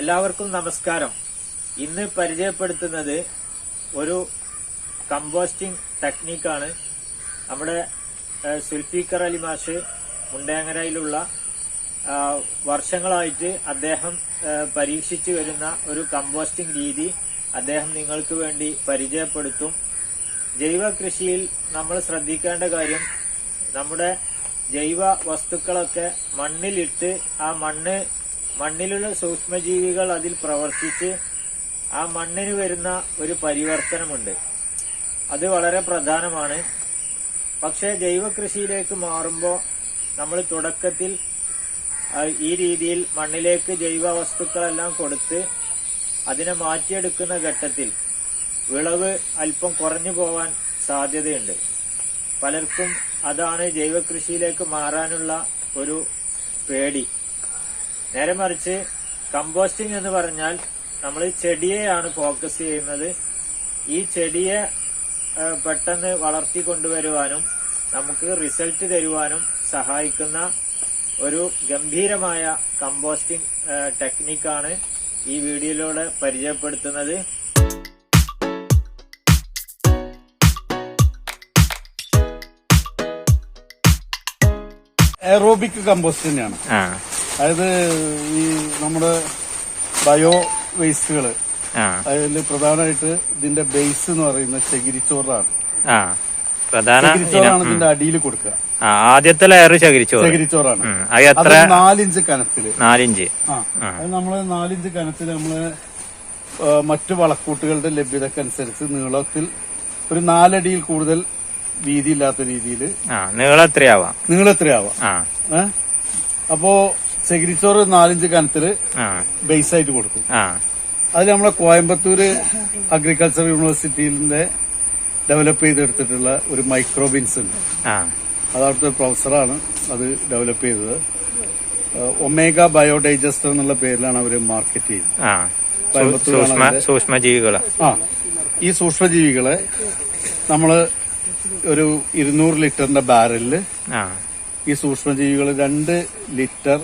എല്ലാവർക്കും നമസ്കാരം. ഇന്ന് പരിചയപ്പെടുത്തുന്നത് ഒരു കമ്പോസ്റ്റിംഗ് ടെക്നിക്കാണ് നമ്മുടെ സുൽഫീഖർ അലി മാഷ് മുണ്ടേങ്ങരയിലുള്ള വർഷങ്ങളായിട്ട് അദ്ദേഹം പരീക്ഷിച്ചു വരുന്ന ഒരു കമ്പോസ്റ്റിംഗ് രീതി അദ്ദേഹം നിങ്ങൾക്ക് വേണ്ടി പരിചയപ്പെടുത്തും. ജൈവ കൃഷിയിൽ നമ്മൾ ശ്രദ്ധിക്കേണ്ട കാര്യം നമ്മുടെ ജൈവ വസ്തുക്കളൊക്കെ മണ്ണിലിട്ട് ആ മണ്ണ് മണ്ണിലുള്ള സൂക്ഷ്മജീവികൾ അതിൽ പ്രവർത്തിച്ച് ആ മണ്ണിന് വരുന്ന ഒരു പരിവർത്തനമുണ്ട്. അത് വളരെ പ്രധാനമാണ്. പക്ഷേ ജൈവ കൃഷിയിലേക്ക് മാറുമ്പോൾ നമ്മൾ തുടക്കത്തിൽ ഈ രീതിയിൽ മണ്ണിലേക്ക് ജൈവ വസ്തുക്കളെല്ലാം കൊടുത്ത് അതിനെ മാറ്റിയെടുക്കുന്ന ഘട്ടത്തിൽ വിളവ് അല്പം കുറഞ്ഞു പോവാൻ സാധ്യതയുണ്ട്. പലർക്കും അതാണ് ജൈവ കൃഷിയിലേക്ക് മാറാനുള്ള ഒരു പേടി. നേരെ മറിച്ച് കമ്പോസ്റ്റിംഗ് എന്ന് പറഞ്ഞാൽ നമ്മൾ ചെടിയെയാണ് ഫോക്കസ് ചെയ്യുന്നത്. ഈ ചെടിയെ പെട്ടെന്ന് വളർത്തി കൊണ്ടുവരുവാനും നമുക്ക് റിസൾട്ട് തരുവാനും സഹായിക്കുന്ന ഒരു ഗംഭീരമായ കമ്പോസ്റ്റിംഗ് ടെക്നിക്കാണ് ഈ വീഡിയോയിലൂടെ പരിചയപ്പെടുത്തുന്നത്. എറോബിക് കമ്പോസ്റ്റ് തന്നെയാണ് ആ. അതായത് ഈ നമ്മുടെ ബയോ വേസ്റ്റുകൾ അതിൽ പ്രധാനമായിട്ട് ഇതിന്റെ ബേസ് എന്ന് പറയുന്ന ചകിരിച്ചോറാണ്. ചകിരിച്ചോറാണ് ഇതിന്റെ അടിയിൽ കൊടുക്കുക. ആ, ആദ്യത്തെ ലെയർ ചകിരിച്ചോറ്. ചകിരിച്ചോറാണ്. അത് എത്ര? നാലിഞ്ച് കനത്തിൽ. നാലിഞ്ച്. ആ. അത് നമ്മൾ നാലിഞ്ച് കനത്തിൽ നമ്മൾ മറ്റു വളക്കൂട്ടുകളുടെ ലഭ്യതക്കനുസരിച്ച് നീളത്തിൽ ഒരു നാലടിയിൽ കൂടുതൽ വീതിയില്ലാത്ത രീതിയിൽ നീളം എത്രയാവാം? നീളം എത്രയാവാം? ഏഹ് അപ്പോ ചകിരിച്ചോറ് നാലിഞ്ച് കനത്തിൽ ബേസ് ആയിട്ട് കൊടുക്കും. അതിൽ നമ്മളെ കോയമ്പത്തൂര് അഗ്രികൾച്ചർ യൂണിവേഴ്സിറ്റിയിലെ ഡെവലപ്പ് ചെയ്തെടുത്തിട്ടുള്ള ഒരു മൈക്രോബിൻസ് ഉണ്ട്. അതവിടുത്തെ അത് പ്രൊഫസറാണ് അത് ഡെവലപ്പ് ചെയ്തത്. ഒമേഗ ബയോഡൈജസ്റ്റർ എന്നുള്ള പേരിലാണ് അവർ മാർക്കറ്റ് ചെയ്യുന്നത്. സൂക്ഷ്മജീവികൾ. ആ. ഈ സൂക്ഷ്മജീവികളെ നമ്മൾ ഒരു ഇരുന്നൂറ് ലിറ്ററിന്റെ ബാരലിൽ ഈ സൂക്ഷ്മജീവികൾ രണ്ട് ലിറ്റർ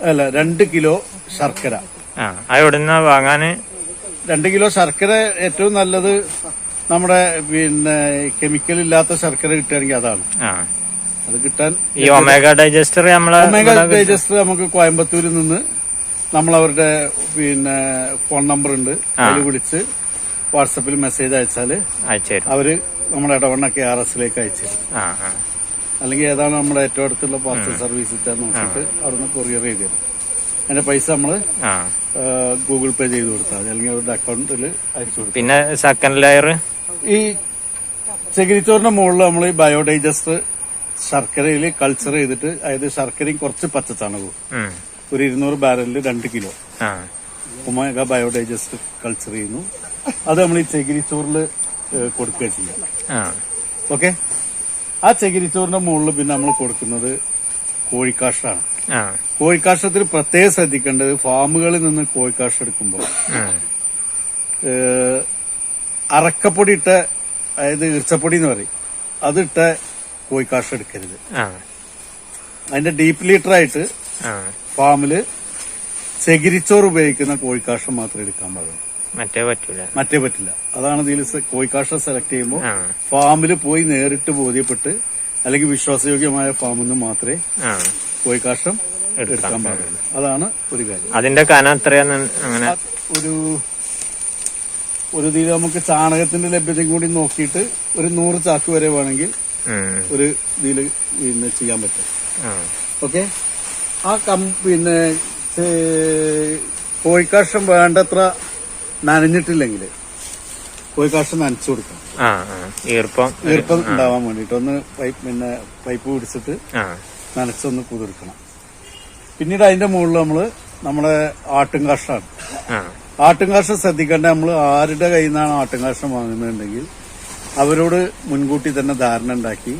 അല്ല രണ്ട് കിലോ ശർക്കര. ആ വാങ്ങാന്? രണ്ട് കിലോ ശർക്കര ഏറ്റവും നല്ലത് നമ്മുടെ പിന്നെ കെമിക്കൽ ഇല്ലാത്ത ശർക്കര കിട്ടുകയാണെങ്കിൽ അതാണ്. അത് കിട്ടാൻ ഈ ഒമേഗ ഡൈജസ്റ്റർ നമ്മളെ ഒമേഗ ഡൈജസ്റ്റർ നമുക്ക് കോയമ്പത്തൂരിൽ നിന്ന് നമ്മൾ അവരുടെ പിന്നെ ഫോൺ നമ്പർ ഉണ്ട്. അതിൽ വിളിച്ച് വാട്സപ്പിൽ മെസ്സേജ് അയച്ചാൽ അയച്ചു അവർ നമ്മുടെ ഇടവണ്ണ കെ ആർ എസിലേക്ക് അയച്ചു അല്ലെങ്കിൽ ഏതാണ് നമ്മുടെ ഏറ്റവും അടുത്തുള്ള പാർസൽ സർവീസ് നോക്കിയിട്ട് അവിടുന്ന് കൊറിയർ ചെയ്ത് തരും. അതിന്റെ പൈസ നമ്മൾ ആ. ഗൂഗിൾ പേ ചെയ്ത് കൊടുത്താൽ മതി. അല്ലെങ്കിൽ അവരുടെ അക്കൗണ്ടിൽ അയച്ചു കൊടുക്കും. പിന്നെ സെക്കൻഡ് ലെയർ ഈ ചകിരിച്ചോറിന്റെ മുകളിൽ നമ്മൾ ഈ ബയോഡൈജസ്റ്റ് ശർക്കരയിൽ കൾച്ചർ ചെയ്തിട്ട് അതായത് ശർക്കരയും കുറച്ച് പച്ചച്ചാണകവും ഒരു ഇരുന്നൂറ് ബാരലിൽ രണ്ട് കിലോ. ഒമേഗ ബയോഡൈജസ്റ്റർ കൾച്ചർ ചെയ്യുന്നു. അത് നമ്മൾ ഈ ചകിരിച്ചോറിൽ കൊടുക്കുക ചെയ്യാം. ഓക്കെ? ആ ചകിരിച്ചോറിന്റെ മുകളിൽ പിന്നെ നമ്മൾ കൊടുക്കുന്നത് കോഴിക്കാഷ്ടാണ്. ആ. കോഴിക്കാഷ്ടത്തിൽ പ്രത്യേകം ശ്രദ്ധിക്കേണ്ടത് ഫാമുകളിൽ നിന്ന് കോഴിക്കാഷ്ടം എടുക്കുമ്പോൾ. അറക്കപ്പൊടി ഇട്ട അതായത് ഇറച്ചപ്പൊടി എന്ന് പറയും. അതിട്ട കോഴിക്കാഷ്ടം എടുക്കരുത്. അതിന്റെ ഡീപ്പ് ലീറ്റർ ആയിട്ട് ഫാമിൽ ചകിരിച്ചോറ് ഉപയോഗിക്കുന്ന കോഴിക്കാഷ്ടം മാത്രം എടുക്കാൻ പാടുള്ളൂ. മറ്റേ പറ്റൂല. മറ്റേ പറ്റില്ല. അതാണ് ഇതിൽ കോഴിക്കാഷ സെലക്ട് ചെയ്യുമ്പോൾ ഫാമിൽ പോയി നേരിട്ട് ബോധ്യപ്പെട്ട് അല്ലെങ്കിൽ വിശ്വാസയോഗ്യമായ ഫാമിൽ നിന്ന് മാത്രമേ കോഴിക്കാഷം കോഴിക്കാഷ്ടം എടുക്കാൻ പാടുള്ളൂ. അതാണ് ഒരു കാര്യം. അതിന്റെ കനം എത്രയാണ് അങ്ങനെ ഒരു ഒരു ഇതിൽ നമുക്ക് ചാണകത്തിന്റെ ലഭ്യതയും കൂടി നോക്കിയിട്ട് ഒരു നൂറ് ചാക്ക് വരെ വേണമെങ്കിൽ ഒരു ഇതിൽ പിന്നെ ചെയ്യാൻ പറ്റും. ഓക്കെ? ആ കം പിന്നെ കോഴിക്കാഷം കോഴിക്കാഷ്ടം വേണ്ടത്ര നനഞ്ഞിട്ടില്ലെങ്കിൽ കോഴിക്കാഷ്ടം നനച്ചു കൊടുക്കാം ആ ആ. ഈർപ്പം ഈർപ്പം ഉണ്ടാവാൻ വേണ്ടിട്ട് ഒന്ന് പൈപ്പ് പിന്നെ പൈപ്പ് പിടിച്ചിട്ട് ആ. നനച്ചൊന്ന് കുതിർക്കണം. പിന്നീട് അതിന്റെ മുകളിൽ നമ്മൾ നമ്മുടെ ആട്ടുംകാഷ്ടമാണ് ആ. ആട്ടുംകാഷ്ടം ശ്രദ്ധിക്കേണ്ട നമ്മൾ ആരുടെ കയ്യിൽ നിന്നാണ് ആട്ടുംകാഷ്ടം വാങ്ങുന്നുണ്ടെങ്കിൽ അവരോട് മുൻകൂട്ടി തന്നെ ധാരണ ഉണ്ടാക്കി.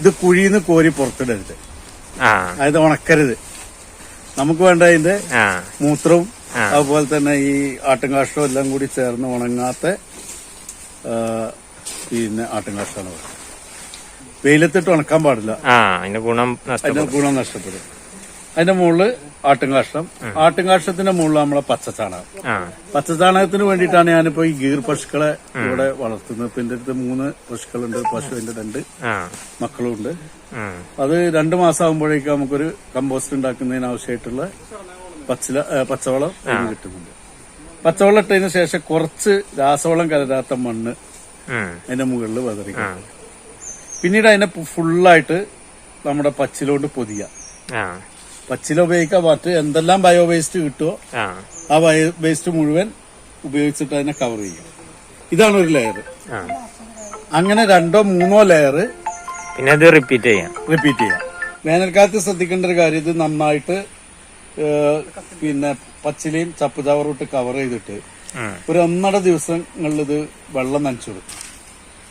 ഇത് കുഴിന്ന് കോരി പുറത്തിടരുത്. ആ. അതായത് ഉണക്കരുത്. നമുക്ക് വേണ്ട അതിന്റെ മൂത്രവും. അതുപോലെ തന്നെ ഈ ആട്ടുംകാഷ്ടവും എല്ലാം കൂടി ചേർന്ന് ഉണങ്ങാത്ത പിന്നെ ആട്ടുംകാഷ്ടമാണ് പറയുന്നത്. വെയിലത്തിട്ട് ഉണക്കാൻ പാടില്ല. അതിന്റെ ഗുണം അതിന്റെ നഷ്ടപ്പെടും ഗുണം നഷ്ടപ്പെടും. അതിന്റെ മുകളിൽ ആട്ടുംകാഷ്ടം ആട്ടുംകാഷ്ടത്തിന്റെ മുകളിൽ നമ്മളെ പച്ചച്ചാണകം. പച്ചച്ചാണകത്തിന് വേണ്ടിയിട്ടാണ് ഞാനിപ്പോ ഈ ഗീർ പശുക്കളെ ഇവിടെ വളർത്തുന്നത്. ഇപ്പൊ എന്റെ അടുത്ത് മൂന്ന് പശുക്കളുണ്ട് പശുവിന്റെ രണ്ട് ആ. മക്കളും ഉണ്ട് അത് രണ്ടു മാസം ആകുമ്പോഴേക്കും നമുക്കൊരു കമ്പോസ്റ്റ് ഉണ്ടാക്കുന്നതിന് ആവശ്യമായിട്ടുള്ള പച്ചില പച്ചവളം അതിന് കിട്ടുന്നുണ്ട്. പച്ചവളം ഇട്ടതിന് ശേഷം കുറച്ച് രാസവളം കലരാത്ത മണ്ണ്. അതിന്റെ മുകളിൽ വതറി പിന്നീട് അതിനെ ഫുള്ളായിട്ട് നമ്മുടെ പച്ചിലോണ്ട് പൊതിയ. പച്ചില ഉപയോഗിക്കാൻ പാട്ട് എന്തെല്ലാം ബയോ വേസ്റ്റ് കിട്ടുമോ ആ ബയോ വേസ്റ്റ് മുഴുവൻ ഉപയോഗിച്ചിട്ട് അതിനെ കവർ ചെയ്യും. ഇതാണ് ഒരു ലെയർ അങ്ങനെ രണ്ടോ മൂന്നോ ലെയർ പിന്നെ റിപ്പീറ്റ് ചെയ്യാം. റിപ്പീറ്റ് ചെയ്യാം. വേനൽക്കാലത്ത് ശ്രദ്ധിക്കേണ്ട ഒരു കാര്യം ഇത് നന്നായിട്ട് പിന്നെ പച്ചിലയും ചപ്പുചാവറും ഇട്ട് കവർ ചെയ്തിട്ട് ഒരു ഒന്നര ദിവസങ്ങളിൽ ഇത് വെള്ളം നനച്ചു കൊടുക്കും.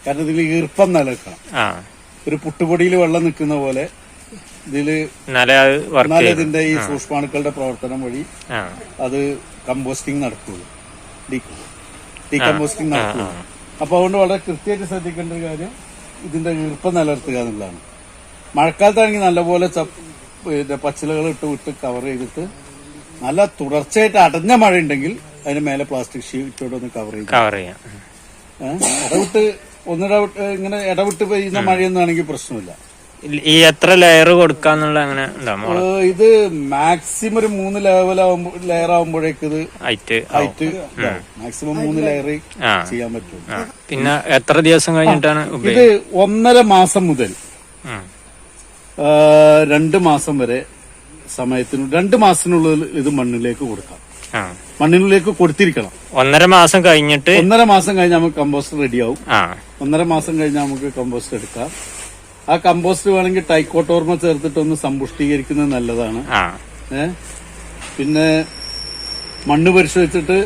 കാരണം ഇതിൽ ഈർപ്പം നിലനിൽക്കണം. ആ. ഒരു പുട്ടുപൊടിയിൽ വെള്ളം നിൽക്കുന്ന പോലെ ഇതിൽ ഇതിന്റെ ഈ സൂക്ഷ്മാണുക്കളുടെ പ്രവർത്തനം വഴി അത് കമ്പോസ്റ്റിംഗ് നടക്കുള്ളൂ. ഡീകമ്പോസ്റ്റിംഗ് നടക്കുള്ളൂ. അപ്പൊ അതുകൊണ്ട് വളരെ കൃത്യമായിട്ട് ശ്രദ്ധിക്കേണ്ട ഒരു കാര്യം ഇതിന്റെ ഈർപ്പം നിലനിർത്തുക എന്നുള്ളതാണ്. മഴക്കാലത്താണെങ്കിൽ നല്ലപോലെ പിന്നെ പച്ചിലകൾ ഇട്ട് വിട്ട് കവർ ചെയ്തിട്ട് നല്ല തുടർച്ചയായിട്ട് അടഞ്ഞ മഴ ഉണ്ടെങ്കിൽ അതിന് മേലെ പ്ലാസ്റ്റിക് ഷീറ്റോടെ ഒന്ന് കവർ ചെയ്യും കവർ ചെയ്യാം? ഇടവിട്ട് ഒന്നിടവിട്ട് ഇങ്ങനെ ഇടവിട്ട് പെയ്യുന്ന മഴയൊന്നും ആണെങ്കിൽ പ്രശ്നമില്ല. ഈ എത്ര ലെയർ കൊടുക്കാന്നുള്ള അങ്ങനെ ഇത് മാക്സിമം ഒരു മൂന്ന് ലെവൽ ആവുമ്പോ ലെയർ ആവുമ്പോഴേക്ക് ഇത് ഹൈറ്റ് ഹൈറ്റ് മാക്സിമം മൂന്ന് ലെയർ ചെയ്യാൻ പറ്റും പിന്നെ എത്ര ദിവസം കഴിഞ്ഞിട്ടാണ് ഇത് ഒന്നര മാസം മുതൽ രണ്ട് മാസം വരെ സമയത്തിന് രണ്ട് മാസത്തിനുള്ളിൽ ഇത് മണ്ണിലേക്ക് കൊടുക്കാം. മണ്ണിനുള്ളിലേക്ക് കൊടുത്തിരിക്കണം. ഒന്നര മാസം കഴിഞ്ഞിട്ട് ഒന്നര മാസം കഴിഞ്ഞാൽ നമുക്ക് കമ്പോസ്റ്റ് റെഡിയാവും. ഒന്നര മാസം കഴിഞ്ഞാൽ നമുക്ക് കമ്പോസ്റ്റ് എടുക്കാം. ആ കമ്പോസ്റ്റ് വേണമെങ്കിൽ ടൈക്കോട്ടോർമ ചേർത്തിട്ട് ഒന്ന് സമ്പുഷ്ടീകരിക്കുന്നത് നല്ലതാണ്. പിന്നെ മണ്ണ് പരിശോധിച്ചിട്ട്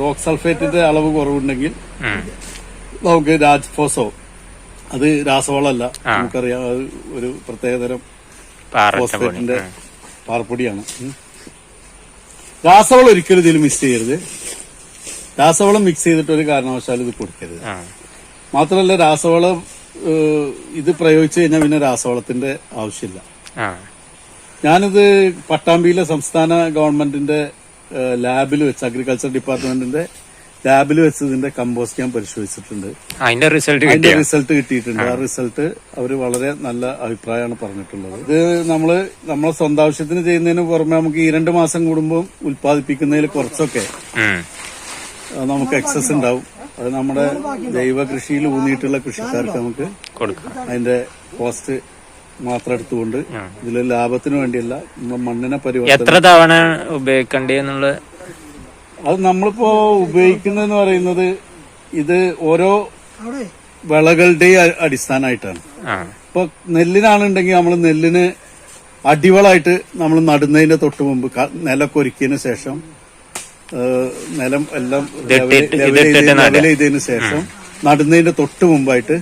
റോക്ക് സൾഫേറ്റിന്റെ അളവ് കുറവുണ്ടെങ്കിൽ നമുക്ക് രാജ്ഫോസോ അത് രാസവളമല്ല. നമുക്കറിയാം അത് ഒരു പ്രത്യേകതരം ഫോസ്ഫേറ്റിന്റെ പാർപ്പൊടിയാണ് രാസവളം ഒരിക്കലും ഇതിൽ മിക്സ് ചെയ്യരുത്. രാസവളം മിക്സ് ചെയ്തിട്ട് ഒരു കാരണവശാലും ഇത് കൊടുക്കരുത്. മാത്രമല്ല രാസവളം ഇത് പ്രയോഗിച്ചു കഴിഞ്ഞാൽ പിന്നെ രാസവളത്തിന്റെ ആവശ്യമില്ല. ഞാനിത് പട്ടാമ്പിയിലെ സംസ്ഥാന ഗവൺമെന്റിന്റെ ലാബിൽ വെച്ച് അഗ്രികൾച്ചർ ഡിപ്പാർട്ട്മെന്റിന്റെ ലാബിൽ വെച്ച് ഇതിന്റെ കമ്പോസ്റ്റ് ഞാൻ പരിശോധിച്ചിട്ടുണ്ട്. അതിന്റെ റിസൾട്ട് അതിന്റെ റിസൾട്ട് കിട്ടിയിട്ടുണ്ട്. ആ. റിസൾട്ട് അവർ വളരെ നല്ല അഭിപ്രായമാണ് പറഞ്ഞിട്ടുള്ളത്. ഇത് നമ്മൾ നമ്മളെ സ്വന്തം ആവശ്യത്തിന് ചെയ്യുന്നതിന് പുറമെ നമുക്ക് ഈ രണ്ട് മാസം കൂടുമ്പോൾ ഉൽപ്പാദിപ്പിക്കുന്നതിൽ കുറച്ചൊക്കെ നമുക്ക് എക്സസ് ഉണ്ടാവും. അത് നമ്മുടെ ജൈവ കൃഷിയിൽ ഊന്നിയിട്ടുള്ള കൃഷിക്കാർക്ക് നമുക്ക് അതിന്റെ കോസ്റ്റ് മാത്രം എടുത്തുകൊണ്ട് ഇതിൽ ലാഭത്തിന് വേണ്ടിയല്ല നമ്മുടെ മണ്ണിനെ പരിവർത്തനം എത്ര തവണ ഉപയോഗിക്കേണ്ടി എന്നുള്ള അത് നമ്മളിപ്പോ ഉപയോഗിക്കുന്നതെന്ന് പറയുന്നത് ഇത് ഓരോ വിളകളുടെയും അ- അടിസ്ഥാനമായിട്ടാണ്. ഇപ്പൊ നെല്ലിനാണെന്നുണ്ടെങ്കിൽ നമ്മൾ നെല്ലിന് അടിവളായിട്ട് നമ്മൾ നടുന്നതിന്റെ തൊട്ട് മുമ്പ് ക- നിലക്കൊരുക്കിയതിന് ശേഷം നിലം എല്ലാം ലെവൽ ചെയ്തതിന് ശേഷം നടുന്നതിന്റെ തൊട്ട് മുമ്പായിട്ട്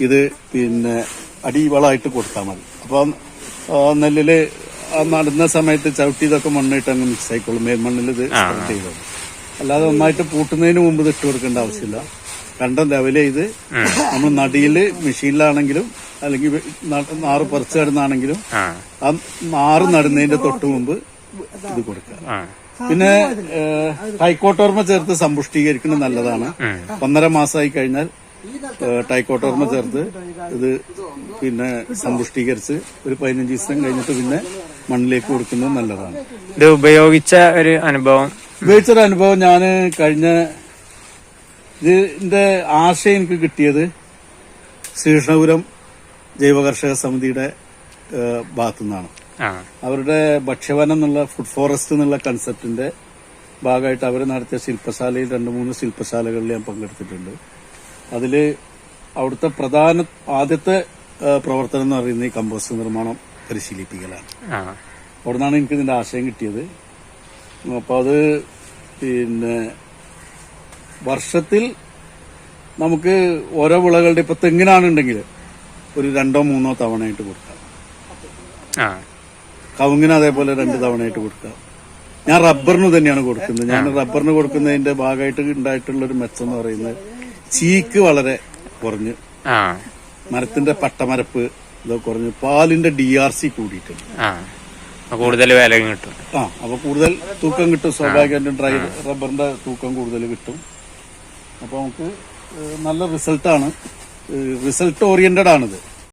ഇത് പിന്നെ അടിവളായിട്ട് കൊടുത്താൽ മതി. അപ്പൊ നെല്ലിൽ നടുന്ന സമയത്ത് ചവിട്ടി ഇതൊക്കെ മണ്ണിട്ട് അങ്ങ് മിക്സ് ആയിക്കോളും. മേൽമണ്ണിൽ ഇത് സ്പ്രെഡ് ചെയ്തോളും. അല്ലാതെ ഒന്നായിട്ട് പൂട്ടുന്നതിന് മുമ്പ് ഇത് ഇട്ട് കൊടുക്കേണ്ട ആവശ്യമില്ല. കണ്ട ലെവൽ ചെയ്ത് നമ്മൾ നടിയിൽ മെഷീനിലാണെങ്കിലും അല്ലെങ്കിൽ നാറ് പറിച്ചു കിടന്നാണെങ്കിലും ആ. നാറ് നടുന്നതിന്റെ തൊട്ട് മുമ്പ് ഇത് കൊടുക്കുക. പിന്നെ ടൈക്കോട്ടോർമ ചേർത്ത് സമ്പുഷ്ടീകരിക്കുന്നത് നല്ലതാണ്. ഒന്നര മാസമായി കഴിഞ്ഞാൽ ടൈക്കോട്ടോർമ ചേർത്ത് ഇത് പിന്നെ സമ്പുഷ്ടീകരിച്ച് ഒരു പതിനഞ്ച് ദിവസം കഴിഞ്ഞിട്ട് പിന്നെ മണ്ണിലേക്ക് കൊടുക്കുന്നത് നല്ലതാണ്. ഇത് ഉപയോഗിച്ച ഒരു അനുഭവം. ഉപയോഗിച്ചൊരു അനുഭവം ഞാൻ കഴിഞ്ഞ ഇതിന്റെ ആശയം എനിക്ക് കിട്ടിയത് ശ്രീകൃഷ്ണപുരം ജൈവ കർഷക സമിതിയുടെ ഭാഗത്തു നിന്നാണ് അവരുടെ ഭക്ഷ്യവനം എന്നുള്ള ഫുഡ് ഫോറസ്റ്റ് എന്നുള്ള കൺസെപ്റ്റിന്റെ ഭാഗമായിട്ട് അവർ നടത്തിയ ശില്പശാലയിൽ രണ്ട് മൂന്ന് ശില്പശാലകളിൽ ഞാൻ പങ്കെടുത്തിട്ടുണ്ട്. അതിൽ അവിടുത്തെ പ്രധാന ആദ്യത്തെ പ്രവർത്തനം എന്ന് പറയുന്നത് ഈ കമ്പോസ്റ്റ് നിർമ്മാണം പരിശീലിപ്പിക്കലാണ്. അവിടെ നിന്നാണ് എനിക്ക് ഇതിന്റെ ആശയം കിട്ടിയത്. അപ്പോൾ അത് പിന്നെ വർഷത്തിൽ നമുക്ക് ഓരോ വിളകളുടെ ഇപ്പൊ തെങ്ങിനാണെന്നുണ്ടെങ്കിൽ ഒരു രണ്ടോ മൂന്നോ തവണയായിട്ട് കൊടുക്കാം. കവുങ്ങിന് അതേപോലെ രണ്ട് തവണയായിട്ട് കൊടുക്കാം. ഞാൻ റബ്ബറിന് തന്നെയാണ് കൊടുക്കുന്നത്. ഞാൻ റബ്ബറിന് കൊടുക്കുന്നതിന്റെ ഭാഗമായിട്ട് ഉണ്ടായിട്ടുള്ള ഒരു മെച്ചം എന്ന് പറയുന്നത് ചീക്ക് വളരെ കുറഞ്ഞ്. മരത്തിന്റെ പട്ടമരപ്പ് കുറഞ്ഞു പാലിന്റെ ഡി ആർ സി കൂടിയിട്ടുണ്ട്. കൂടുതൽ വില കിട്ടും. ആ അപ്പൊ കൂടുതൽ തൂക്കം കിട്ടും. സ്വാഭാവികമായിട്ടും ഡ്രൈ റബ്ബറിന്റെ തൂക്കം കൂടുതൽ കിട്ടും. അപ്പൊ നമുക്ക് നല്ല റിസൾട്ടാണ്. റിസൾട്ട് ഓറിയന്റഡ് ആണിത്